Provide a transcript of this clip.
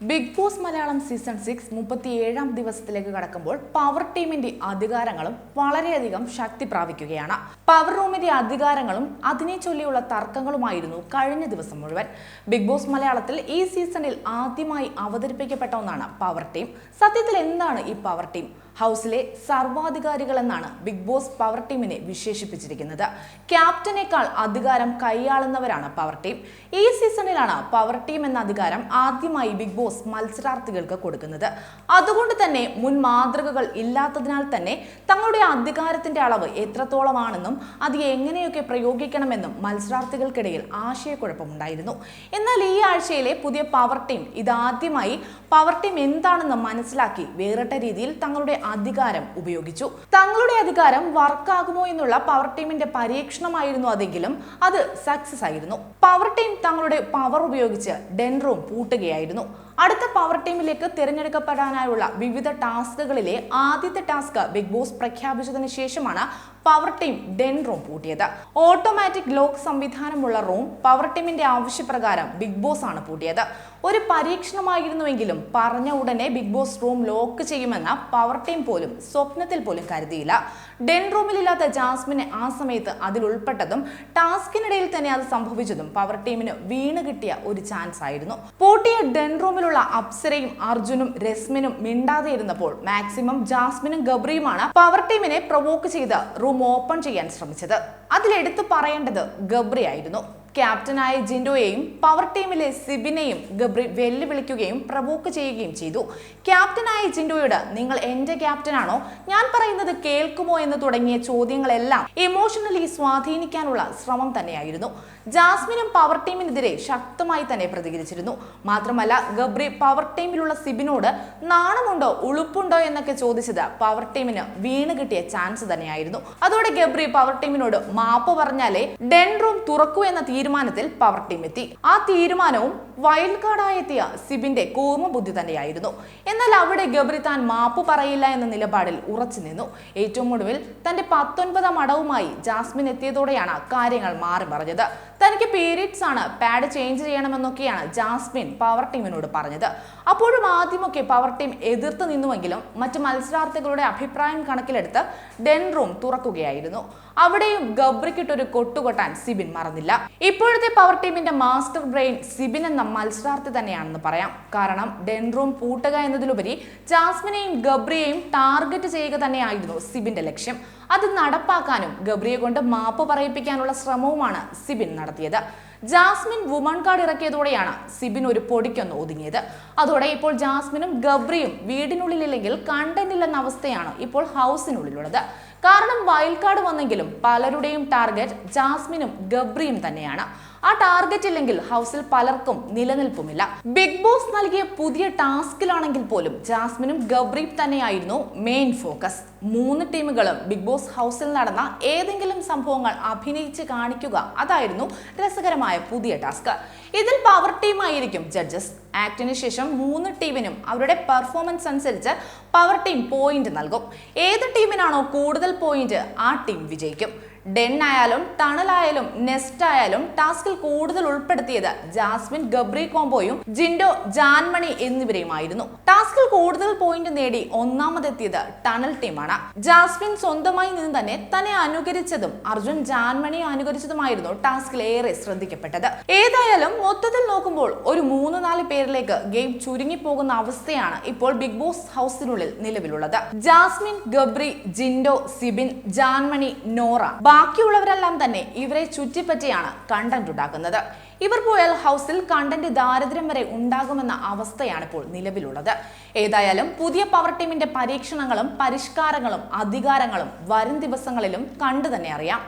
Big Boss Malayalam season six മുപ്പത്തിയേഴാം ദിവസത്തിലേക്ക് കടക്കുമ്പോൾ പവർ ടീമിന്റെ അധികാരങ്ങളും വളരെയധികം ശക്തി പ്രാപിക്കുകയാണ്. പവർ റൂമിന്റെ അധികാരങ്ങളും അതിനെ ചൊല്ലിയുള്ള തർക്കങ്ങളുമായിരുന്നു കഴിഞ്ഞ ദിവസം മുഴുവൻ. ബിഗ് ബോസ് മലയാളത്തിൽ ഈ സീസണിൽ ആദ്യമായി അവതരിപ്പിക്കപ്പെട്ട ഒന്നാണ് പവർ ടീം സത്യത്തിൽ എന്താണ് ഈ പവർ ടീം ഹൗസിലെ സർവാധികാരികൾ എന്നാണ് ബിഗ് ബോസ് പവർ ടീമിനെ വിശേഷിപ്പിച്ചിരിക്കുന്നത്. ക്യാപ്റ്റനേക്കാൾ അധികാരം കൈയാളുന്നവരാണ് പവർ ടീം. ഈ സീസണിലാണ് പവർ ടീം എന്ന അധികാരം ആദ്യമായി ബിഗ് ബോസ് മത്സരാർത്ഥികൾക്ക് കൊടുക്കുന്നത്. അതുകൊണ്ട് തന്നെ മുൻ മാതൃകകൾ ഇല്ലാത്തതിനാൽ തന്നെ തങ്ങളുടെ അധികാരത്തിന്റെ അളവ് എത്രത്തോളമാണെന്നും അത് എങ്ങനെയൊക്കെ പ്രയോഗിക്കണമെന്നും മത്സരാർത്ഥികൾക്കിടയിൽ ആശയക്കുഴപ്പമുണ്ടായിരുന്നു. എന്നാൽ ഈ ആഴ്ചയിലെ പുതിയ പവർ ടീം ഇതാദ്യമായി പവർ ടീം എന്താണെന്ന് മനസ്സിലാക്കി വേറിട്ട രീതിയിൽ തങ്ങളുടെ അധികാരം ഉപയോഗിച്ചു. തങ്ങളുടെ അധികാരം വർക്കാകുമോ എന്നുള്ള പവർ ടീമിന്റെ പരീക്ഷണമായിരുന്നു അതെങ്കിലും അത് സക്സസ് ആയിരുന്നു. പവർ ടീം തങ്ങളുടെ പവർ ഉപയോഗിച്ച് ഡെൻറോം പൂട്ടുകയായിരുന്നു. അടുത്ത പവർ ടീമിലേക്ക് തിരഞ്ഞെടുക്കപ്പെടാനായുള്ള വിവിധ ടാസ്കുകളിലെ ആദ്യത്തെ ടാസ്ക് ബിഗ് ബോസ് പ്രഖ്യാപിച്ചതിന് ശേഷമാണ് പവർ ടീം ഡെൻ റൂം പൂട്ടിയത്. ഓട്ടോമാറ്റിക് ലോക്ക് സംവിധാനമുള്ള റൂം പവർ ടീമിന്റെ ആവശ്യപ്രകാരം ബിഗ് ബോസ് ആണ് പൂട്ടിയത്. ഒരു പരീക്ഷണമായിരുന്നുവെങ്കിലും പറഞ്ഞ ഉടനെ ബിഗ് ബോസ് റൂം ലോക്ക് ചെയ്യുമെന്ന പവർ ടീം പോലും സ്വപ്നത്തിൽ പോലും കരുതിയില്ല. ഡെൻ റൂമിലില്ലാത്ത ജാസ്മിനെ ആ സമയത്ത് അതിൽ ഉൾപ്പെട്ടതും ടാസ്കിനിടയിൽ തന്നെ അത് സംഭവിച്ചതും പവർ ടീമിന് വീണ് കിട്ടിയ ഒരു ചാൻസ് ആയിരുന്നു. പൂട്ടിയ ഡെൻ റൂമിലുള്ള അപ്സരയും അർജുനും രസ്മിനും മിണ്ടാതെ ഇരുന്നപ്പോൾ മാക്സിമം ജാസ്മിനും ഗബ്രിയുമാണ് പവർ ടീമിനെ പ്രൊവോക്ക് ചെയ്ത് റൂം ഓപ്പൺ ചെയ്യാൻ ശ്രമിച്ചത്. അതിലെടുത്തു പറയേണ്ടത് ഗബ്രി ആയിരുന്നു ക്യാപ്റ്റനായ ജിൻഡോയെയും പവർ ടീമിലെ സിബിനെയും ഗബ്രി വെല്ലുവിളിക്കുകയും പ്രവോക്ക് ചെയ്യുകയും ചെയ്തു. ക്യാപ്റ്റനായ ജിൻഡോയോട് നിങ്ങൾ എന്റെ ക്യാപ്റ്റനാണോ? ഞാൻ പറയുന്നത് കേൾക്കുമോ എന്ന് തുടങ്ങിയ ചോദ്യങ്ങളെല്ലാം ഇമോഷണലി സ്വാധീനിക്കാനുള്ള ശ്രമം തന്നെയായിരുന്നു. ജാസ്മിനും പവർ ടീമിനെതിരെ ശക്തമായി തന്നെ പ്രതികരിച്ചിരുന്നു. മാത്രമല്ല ഗബ്രി പവർ ടീമിലുള്ള സിബിനോട് നാണമുണ്ടോ? ഉളുപ്പുണ്ടോ? എന്നൊക്കെ ചോദിച്ചത് പവർ ടീമിന് വീണ് കിട്ടിയ ചാൻസ് തന്നെയായിരുന്നു. അതോടെ ഗബ്രി പവർ ടീമിനോട് മാപ്പ് പറഞ്ഞാലേ ഡെൻ റൂം തുറക്കൂ എന്ന തീരുമാനത്തിൽ പവർ ടീം എത്തി. ആ തീരുമാനവും വൈൽഡ് കാർഡായി എത്തിയ സിബിന്റെ കൂർമ്മ ബുദ്ധി തന്നെയായിരുന്നു. എന്നാൽ അവിടെ ഗബ്രി താൻ മാപ്പ് പറയില്ല എന്ന നിലപാടിൽ ഉറച്ചു നിന്നു. ഏറ്റവും ഒടുവിൽ തന്റെ പത്തൊൻപതാം അടവുമായി ജാസ്മിൻ എത്തിയതോടെയാണ് കാര്യങ്ങൾ മാറി പറഞ്ഞത് തനിക്ക് പീരീഡ്സ് ആണ് പാഡ് ചേഞ്ച് ചെയ്യണമെന്നൊക്കെയാണ് ജാസ്മിൻ പവർ ടീമിനോട് പറഞ്ഞത്. അപ്പോഴും ആദ്യമൊക്കെ പവർ ടീം എതിർത്ത് നിന്നുവെങ്കിലും മറ്റ് മത്സരാർത്ഥികളുടെ അഭിപ്രായം കണക്കിലെടുത്ത് ഡെൻ റൂം തുറക്കുകയായിരുന്നു. അവിടെയും ഗബ്രിക്കിട്ടൊരു കൊട്ടുകൊട്ടാൻ സിബിൻ മറന്നില്ല. ഇപ്പോഴത്തെ പവർ ടീമിന്റെ മാസ്റ്റർ ബ്രെയിൻ സിബിൻ എന്ന മത്സരാർത്ഥി തന്നെയാണെന്ന് പറയാം. കാരണം ഡെൻറൂം പൂട്ടുക എന്നതിലുപരി ജാസ്മിനെയും ഗബ്രിയെയും ടാർഗറ്റ് ചെയ്യുക തന്നെയായിരുന്നു സിബിന്റെ ലക്ഷ്യം. അത് നടപ്പാക്കാനും ഗബ്രിയെ കൊണ്ട് മാപ്പ് പറയിപ്പിക്കാനുള്ള ശ്രമവുമാണ് സിബിൻ നടത്തിയത്. ജാസ്മിൻ വുമൺ കാർഡ് ഇറക്കിയതോടെയാണ് സിബിൻ ഒരു പൊടിക്കൊന്ന് ഒതുങ്ങിയത്. അതോടെ ഇപ്പോൾ ജാസ്മിനും ഗബ്രിയും വീടിനുള്ളിലില്ലെങ്കിൽ കണ്ടന്റില്ലെന്ന അവസ്ഥയാണ് ഇപ്പോൾ ഹൗസിനുള്ളിലുള്ളത് കാരണം കാർഡ് വന്നെങ്കിലും പലരുടെയും ടാർഗറ്റ് ജാസ്മിനും ഗബ്രിയും തന്നെയാണ്. ആ ടാർഗറ്റ് ഇല്ലെങ്കിൽ ഹൗസിൽ പലർക്കും നിലനിൽപ്പുമില്ല. ബിഗ് ബോസ് നൽകിയ പുതിയ ടാസ്കിലാണെങ്കിൽ പോലും ജാസ്മിനും ഗബ്രിയും തന്നെയായിരുന്നു മെയിൻ ഫോക്കസ് മൂന്ന് ടീമുകളും ബിഗ് ബോസ് ഹൗസിൽ നടന്ന ഏതെങ്കിലും സംഭവങ്ങൾ അഭിനയിച്ച് കാണിക്കുക അതായിരുന്നു രസകരമായ പുതിയ ടാസ്ക്. ഇതിൽ പവർ ടീമായിരിക്കും ജഡ്ജസ് ആക്ടിന് ശേഷം മൂന്ന് ടീമിനും അവരുടെ പെർഫോമൻസ് അനുസരിച്ച് പവർ ടീം പോയിന്റ് നൽകും. ഏത് ടീമിനാണോ കൂടുതൽ പോയിന്റ് ആ ടീം വിജയിക്കും. ഡെൻ ആയാലും ടണൽ ആയാലും നെസ്റ്റ് ആയാലും ടാസ്കിൽ കൂടുതൽ ഉൾപ്പെടുത്തിയത് ജാസ്മിൻ ഗബ്രി കോംബോയും ജിൻഡോ ജാൻമണി എന്നിവരെയുമായിരുന്നു ടാസ്കിൽ കൂടുതൽ പോയിന്റ് നേടി ഒന്നാമതെത്തിയത് ടണൽ ടീമാണ്. ജാസ്മിൻ സ്വന്തമായി നിന്ന് തന്നെ തന്നെ അനുകരിച്ചതും അർജുൻ ജാൻമണിയെ അനുകരിച്ചതുമായിരുന്നു ടാസ്കിൽ ഏറെ ശ്രദ്ധിക്കപ്പെട്ടത്. ഏതായാലും മൊത്തത്തിൽ നോക്കുമ്പോൾ ഒരു മൂന്ന് നാല് പേരിലേക്ക് ഗെയിം ചുരുങ്ങി പോകുന്ന അവസ്ഥയാണ് ഇപ്പോൾ ബിഗ് ബോസ് ഹൗസിനുള്ളിൽ നിലവിലുള്ളത്. ജാസ്മിൻ ഗബ്രി ജിൻഡോ സിബിൻ ജാൻമണി നോറ ബാക്കിയുള്ളവരെല്ലാം തന്നെ ഇവരെ ചുറ്റിപ്പറ്റിയാണ് കണ്ടന്റ് ഉണ്ടാക്കുന്നത്. ഇവർ പോയാൽ ഹൗസിൽ കണ്ടന്റ് ദാരിദ്ര്യം വരെ ഉണ്ടാകുമെന്ന അവസ്ഥയാണ് ഇപ്പോൾ നിലവിലുള്ളത്. ഏതായാലും പുതിയ പവർ ടീമിന്റെ പരീക്ഷണങ്ങളും പരിഷ്കാരങ്ങളും അധികാരങ്ങളും വരും ദിവസങ്ങളിലും കണ്ടു തന്നെ അറിയാം.